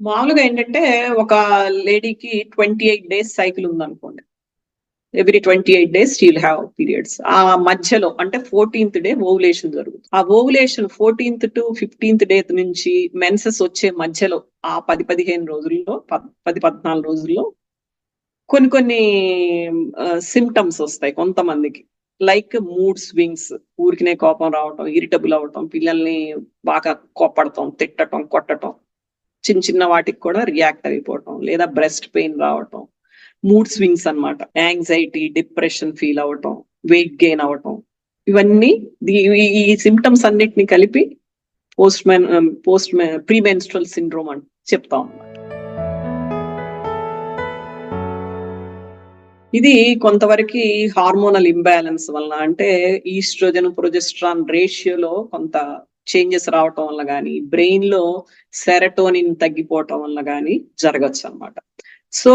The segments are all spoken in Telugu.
మామూలుగా ఏంటంటే ఒక లేడీకి ట్వంటీ ఎయిట్ డేస్ సైకిల్ ఉందనుకోండి. Every twenty eight days she'll have periods ఆ మధ్యలో అంటే ఫోర్టీన్త్ డే ఓవులేషన్ జరుగుతుంది. ఆ ovulation fourteenth to fifteenth day నుంచి మెన్సెస్ వచ్చే మధ్యలో ఆ పది పదిహేను రోజుల్లో పది పద్నాలుగు రోజుల్లో కొన్ని కొన్ని సిమ్టమ్స్ వస్తాయి కొంతమందికి. లైక్ మూడ్ స్వింగ్స్ ఊరికినే కోపం రావటం ఇరిటబుల్ అవటం పిల్లల్ని బాగా కోపడటం తిట్టటం కొట్టటం. చిన్న చిన్న వాటికి కూడా రియాక్ట్ అయిపోవటం లేదా బ్రెస్ట్ పెయిన్ రావటం మూడ్ స్వింగ్స్ అన్నమాట యాంగ్జైటీ డిప్రెషన్ ఫీల్ అవటం వెయిట్ గెయిన్ అవటం ఇవన్నీ ఈ- సిమ్టమ్స్ అన్నిటిని కలిపి post men post pre menstrual syndrome అని చెప్తాం అనమాట ఇది కొంతవరకు హార్మోనల్ ఇంబ్యాలెన్స్ వలన అంటే ఈస్ట్రోజన్ ప్రొజెస్ట్రాన్ రేషియోలో కొంత చేంజెస్ రావటం వల్ల కానీ బ్రెయిన్లో సెరటోనిన్ తగ్గిపోవటం వల్ల కానీ జరగచ్చు అన్నమాట సో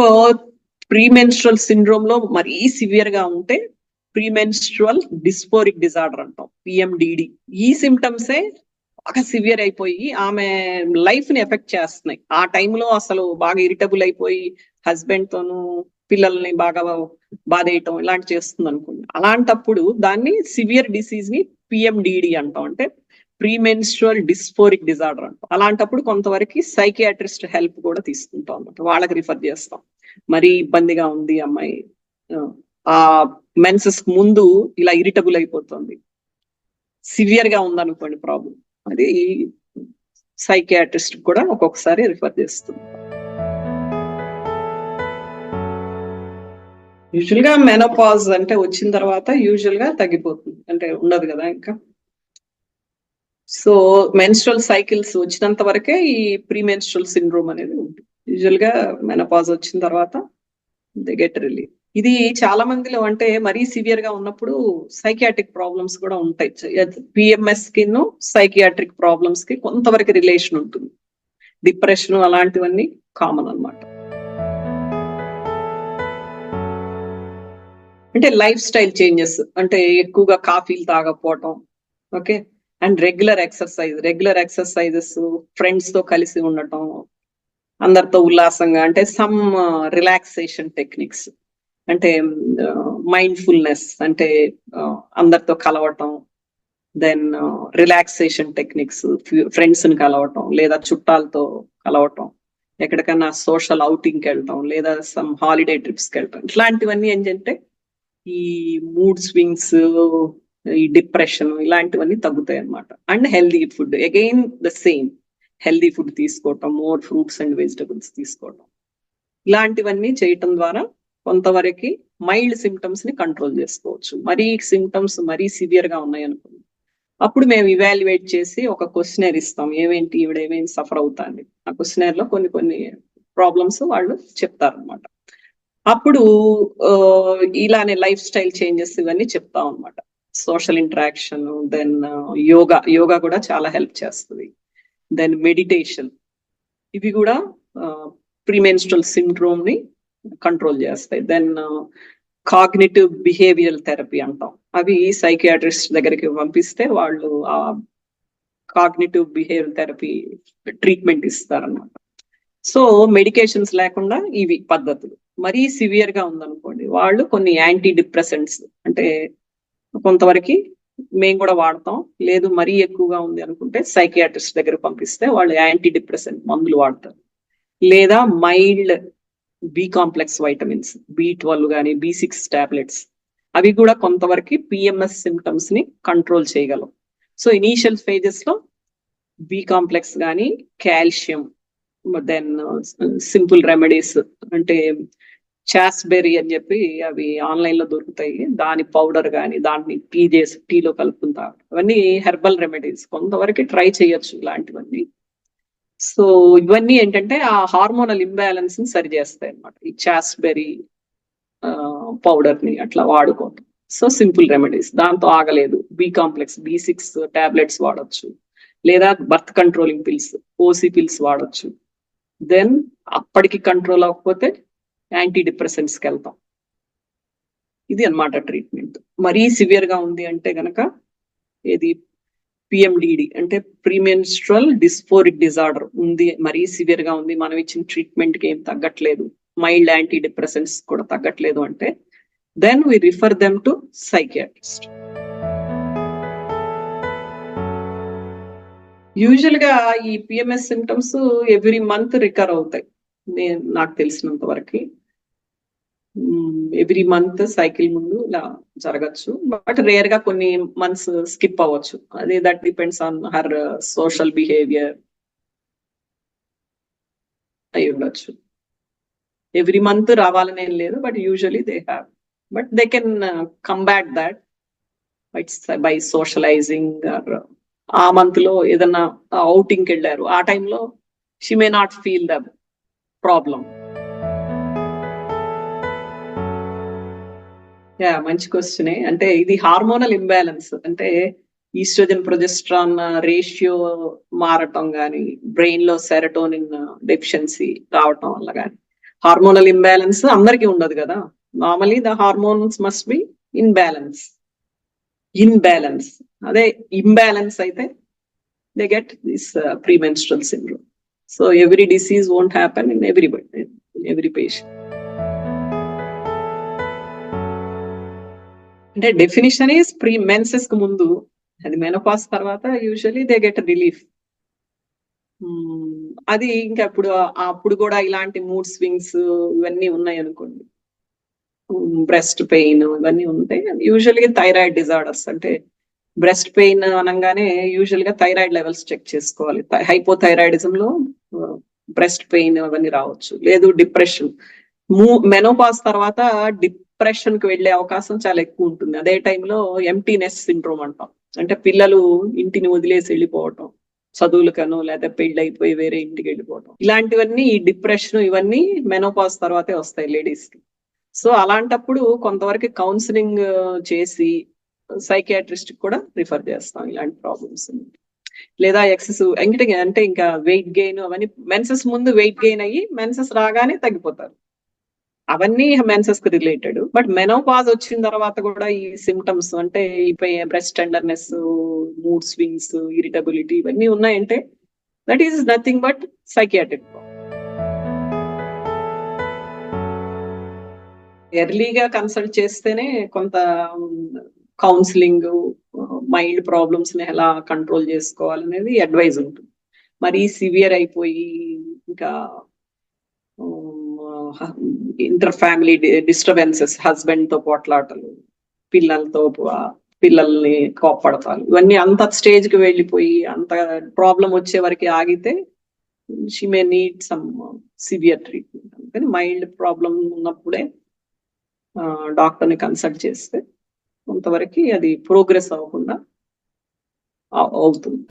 ప్రీమెన్స్ట్రల్ సిండ్రోమ్లో మరీ సివియర్గా ఉంటే ప్రీమెన్స్ట్రల్ డిస్పోరిక్ డిజార్డర్ అంటాం పిఎండిడి ఈ సిమ్టమ్సే బాగా సివియర్ అయిపోయి ఆమె లైఫ్ని ఎఫెక్ట్ చేస్తున్నాయి. ఆ టైంలో అసలు బాగా ఇరిటబుల్ అయిపోయి హస్బెండ్ తోను పిల్లల్ని బాగా బాధేయటం ఇలాంటి చేస్తుంది అనుకోండి అలాంటప్పుడు దాన్ని సివియర్ డిసీజ్ని పిఎండిడి అంటాం. అంటే ప్రీమెన్స్ట్రల్ డిస్ఫోరిక్ డిజార్డర్ అంటాం. అలాంటప్పుడు కొంతవరకు సైకియాట్రిస్ట్ హెల్ప్ కూడా తీసుకుంటాం అనమాట వాళ్ళకి రిఫర్ చేస్తాం. మరీ ఇబ్బందిగా ఉంది అమ్మాయి. ఆ మెన్సెస్ ముందు ఇలా ఇరిటబుల్ అయిపోతుంది. సివియర్గా ఉందనుకోండి ప్రాబ్లం అది సైకియాట్రిస్ట్ కూడా ఒక్కొక్కసారి రిఫర్ చేస్తుంది. యూజువల్గా మెనోపాజ్ అంటే వచ్చిన తర్వాత యూజువల్గా తగ్గిపోతుంది. అంటే ఉండదు కదా ఇంకా. సో మెన్స్ట్రల్ సైకిల్స్ వచ్చినంత వరకే ఈ ప్రీ మెన్స్ట్రల్ సిండ్రోమ్ అనేది ఉంటుంది. యూజువల్గా మెనపాజ్ వచ్చిన తర్వాత దే గెట్ రిలీఫ్ ఇది చాలా మందిలో అంటే మరీ సివియర్గా ఉన్నప్పుడు సైకియాట్రిక్ ప్రాబ్లమ్స్ కూడా ఉంటాయి. పిఎంఎస్కి సైకియాట్రిక్ ప్రాబ్లమ్స్కి కొంతవరకు రిలేషన్ ఉంటుంది. డిప్రెషన్ అలాంటివన్నీ కామన్ అన్నమాట. అంటే లైఫ్ స్టైల్ చేంజెస్ అంటే ఎక్కువగా కాఫీలు తాగకపోవటం okay? And regular exercise regular exercises ఫ్రెండ్స్తో కలిసి ఉండటం అందరితో ఉల్లాసంగా అంటే సమ్ uh, రిలాక్సేషన్ టెక్నిక్స్. అంటే uh, మైండ్ఫుల్నెస్ అంటే uh, అందరితో కలవటం దెన్ రిలాక్సేషన్ టెక్నిక్స్ ఫ్రెండ్స్ని కలవటం లేదా చుట్టాలతో కలవటం ఎక్కడికైనా సోషల్ అవుటింగ్కి వెళ్ళటం లేదా సమ్ హాలిడే ట్రిప్స్కి వెళ్ళటం ఇట్లాంటివన్నీ ఏంటంటే ఈ మూడ్ స్వింగ్స్ ఈ డిప్రెషన్ ఇలాంటివన్నీ తగ్గుతాయి అన్నమాట and healthy food again the same. Healthy food తీసుకోవటం మోర్ ఫ్రూట్స్ అండ్ వెజిటబుల్స్ తీసుకోవటం. ఇలాంటివన్నీ చేయటం ద్వారా కొంతవరకు మైల్డ్ సిమ్టమ్స్ని కంట్రోల్ చేసుకోవచ్చు. మరీ సిమ్టమ్స్ మరీ సివియర్గా ఉన్నాయి అనుకోండి అప్పుడు మేము ఇవాల్యుయేట్ చేసి ఒక క్వశ్చనర్ ఇస్తాం. ఏమేంటి ఈవిడ ఏమేమి సఫర్ అవుతాంది? ఆ క్వశ్చనర్లో కొన్ని కొన్ని ప్రాబ్లమ్స్ వాళ్ళు చెప్తారు అనమాట అప్పుడు ఆ, ఇలానే లైఫ్ స్టైల్ చేంజెస్ ఇవన్నీ చెప్తాం అనమాట social interaction then yoga yoga కూడా చాలా హెల్ప్ చేస్తుంది. దెన్ మెడిటేషన్ ఇవి కూడా ప్రీమెన్స్ట్రల్ సిండ్రోమ్ని కంట్రోల్ చేస్తాయి. దెన్ కాగ్నిటివ్ బిహేవియల్ థెరపీ అంటాం. అవి సైకియాట్రిస్ట్ దగ్గరికి పంపిస్తే వాళ్ళు ఆ కాగ్నిటివ్ బిహేవియర్ థెరపీ ట్రీట్మెంట్ ఇస్తారనమాట సో మెడికేషన్స్ లేకుండా ఇవి పద్ధతులు. మరీ సివియర్గా ఉందనుకోండి వాళ్ళు కొన్ని యాంటీ డిప్రెసెంట్స్ అంటే కొంతవరకు మేము కూడా వాడతాం. లేదు మరీ ఎక్కువగా ఉంది అనుకుంటే సైకియాట్రిస్ట్ దగ్గర పంపిస్తే వాళ్ళు యాంటీ డిప్రెసెంట్ మందులు వాడతారు. లేదా mild B complex vitamins B twelve కానీ బి సిక్స్ టాబ్లెట్స్ అవి కూడా కొంతవరకు పిఎంఎస్ సిమ్టమ్స్ని కంట్రోల్ చేయగలం. సో ఇనీషియల్ ఫేజెస్లో బి కాంప్లెక్స్ కానీ కాల్షియం దెన్ సింపుల్ రెమెడీస్ అంటే చాస్బెర్రీ అని చెప్పి అవి ఆన్లైన్లో దొరుకుతాయి. దాని పౌడర్ కానీ దాన్ని టీ చేసి టీలో కలుపుకుంటారు అవన్నీ హెర్బల్ రెమెడీస్ కొంతవరకు ట్రై చేయొచ్చు ఇలాంటివన్నీ. సో ఇవన్నీ ఏంటంటే ఆ హార్మోనల్ ఇంబ్యాలెన్స్ని సరి చేస్తాయి అనమాట ఈ చాస్బెర్రీ పౌడర్ని అట్లా వాడుకోవటం. సో సింపుల్ రెమెడీస్ దాంతో ఆగలేదు. B complex B six tablets వాడొచ్చు. లేదా birth controlling pills OC pills వాడొచ్చు. దెన్ అప్పటికి కంట్రోల్ అవ్వకపోతే యాంటీ డిప్రెసెంట్స్కి వెళ్తాం ఇది అన్నమాట ట్రీట్మెంట్. మరీ సివియర్గా ఉంది అంటే గనక ఏది పిఎండిడి అంటే ప్రీమెన్స్ట్రల్ డిస్ఫోరిక్ డిజార్డర్ ఉంది మరీ సివియర్గా ఉంది మనం ఇచ్చిన ట్రీట్మెంట్కి ఏం తగ్గట్లేదు మైల్డ్ యాంటీ డిప్రెసెంట్స్ కూడా తగ్గట్లేదు అంటే then we refer them to psychiatrist యూజువల్గా ఈ PMS symptoms every month recover అవుతాయి. నేను నాకు తెలిసినంత వరకు ఎవ్రీ మంత్ సైకిల్ ముందు ఇలా జరగచ్చు. బట్ రేర్గా కొన్ని మంత్స్ స్కిప్ అవ్వచ్చు. అదే that depends on her social behaviour అయి ఉండొచ్చు. ఎవ్రీ మంత్ రావాలని ఏం లేదు but usually they have but they can combat that it's by socializing or ఆ మంత్లో ఏదన్నా అవుటింగ్కి కి వెళ్ళారు. ఆ టైంలో she may not feel the problem yeah మంచి క్వశ్చనే అంటే ఇది హార్మోనల్ ఇంబ్యాలెన్స్ అంటే ఈస్ట్రోజన్ ప్రొజెస్ట్రాన్ రేషియో మారటం కానీ బ్రెయిన్లో సెరటోనిన్ డెఫిషియన్సీ రావటం వల్ల కానీ హార్మోనల్ ఇంబ్యాలెన్స్ అందరికీ ఉండదు కదా. Normally the hormones must be in balance in balance అదే ఇంబ్యాలెన్స్ అయితే they get this premenstrual syndrome so every disease won't happen in every every patient అంటే డెఫినిషన్ ఈస్ ప్రీ మెన్సెస్కు ముందు అది మెనోపాస్ తర్వాత యూజువలీ దే గెట్ రిలీఫ్ అది ఇంకా ఇప్పుడు అప్పుడు కూడా ఇలాంటి మూడ్ స్వింగ్స్ ఇవన్నీ ఉన్నాయి అనుకోండి. Hmm, బ్రెస్ట్ పెయిన్ ఇవన్నీ ఉంటాయి. యూజువల్గా థైరాయిడ్ డిజార్డర్స్ అంటే బ్రెస్ట్ పెయిన్ అనగానే యూజువల్గా థైరాయిడ్ లెవెల్స్ చెక్ చేసుకోవాలి. హైపోథైరాయిడిజం లో uh, బ్రెస్ట్ పెయిన్ అవన్నీ రావచ్చు. లేదు డిప్రెషన్ మూ మెనోపాస్ తర్వాత డిప్రెషన్కి వెళ్ళే అవకాశం చాలా ఎక్కువ ఉంటుంది. అదే టైంలో ఎంటీనెస్ సిండ్రోమ్ అంటాం. అంటే పిల్లలు ఇంటిని వదిలేసి వెళ్ళిపోవటం చదువులకనో లేదా పెళ్ళి అయిపోయి వేరే ఇంటికి వెళ్ళిపోవటం. ఇలాంటివన్నీ ఈ డిప్రెషన్ ఇవన్నీ మెనోపాస్ తర్వాతే వస్తాయి లేడీస్కి. సో అలాంటప్పుడు కొంతవరకు కౌన్సిలింగ్ చేసి సైకియాట్రిస్ట్ కూడా రిఫర్ చేస్తాం ఇలాంటి ప్రాబ్లమ్స్ లేదా ఎక్సెస్ అంటే అంటే ఇంకా వెయిట్ గెయిన్ అవన్నీ మెన్సెస్ ముందు వెయిట్ గెయిన్ అయ్యి మెన్సెస్ రాగానే తగ్గిపోతారు. అవన్నీ మెన్సెస్కి రిలేటెడ్. బట్ మెనోపాజ్ వచ్చిన తర్వాత కూడా ఈ సిమ్టమ్స్ అంటే ఈ breast tenderness mood swings irritability ఇవన్నీ ఉన్నాయంటే that is nothing but psychiatric ఎర్లీగా కన్సల్ట్ చేస్తేనే కొంత కౌన్సిలింగ్ మైల్డ్ ప్రాబ్లమ్స్ని ఎలా కంట్రోల్ చేసుకోవాలనేది అడ్వైజ్ ఉంటుంది. మరి సివియర్ అయిపోయి ఇంకా ఇంటర్ ఫ్యామిలీ డిస్టర్బెన్సెస్ హస్బెండ్తో పోట్లాటలు పిల్లలతో పిల్లల్ని కోప్పడతారు ఇవన్నీ అంత స్టేజ్కి వెళ్ళిపోయి అంత ప్రాబ్లం వచ్చే వరకు ఆగితే she may need some severe treatment అందుకని మైల్డ్ ప్రాబ్లం ఉన్నప్పుడే డాక్టర్ని కన్సల్ట్ చేస్తే కొంతవరకు అది ప్రోగ్రెస్ అవ్వకుండా అవుతుంది.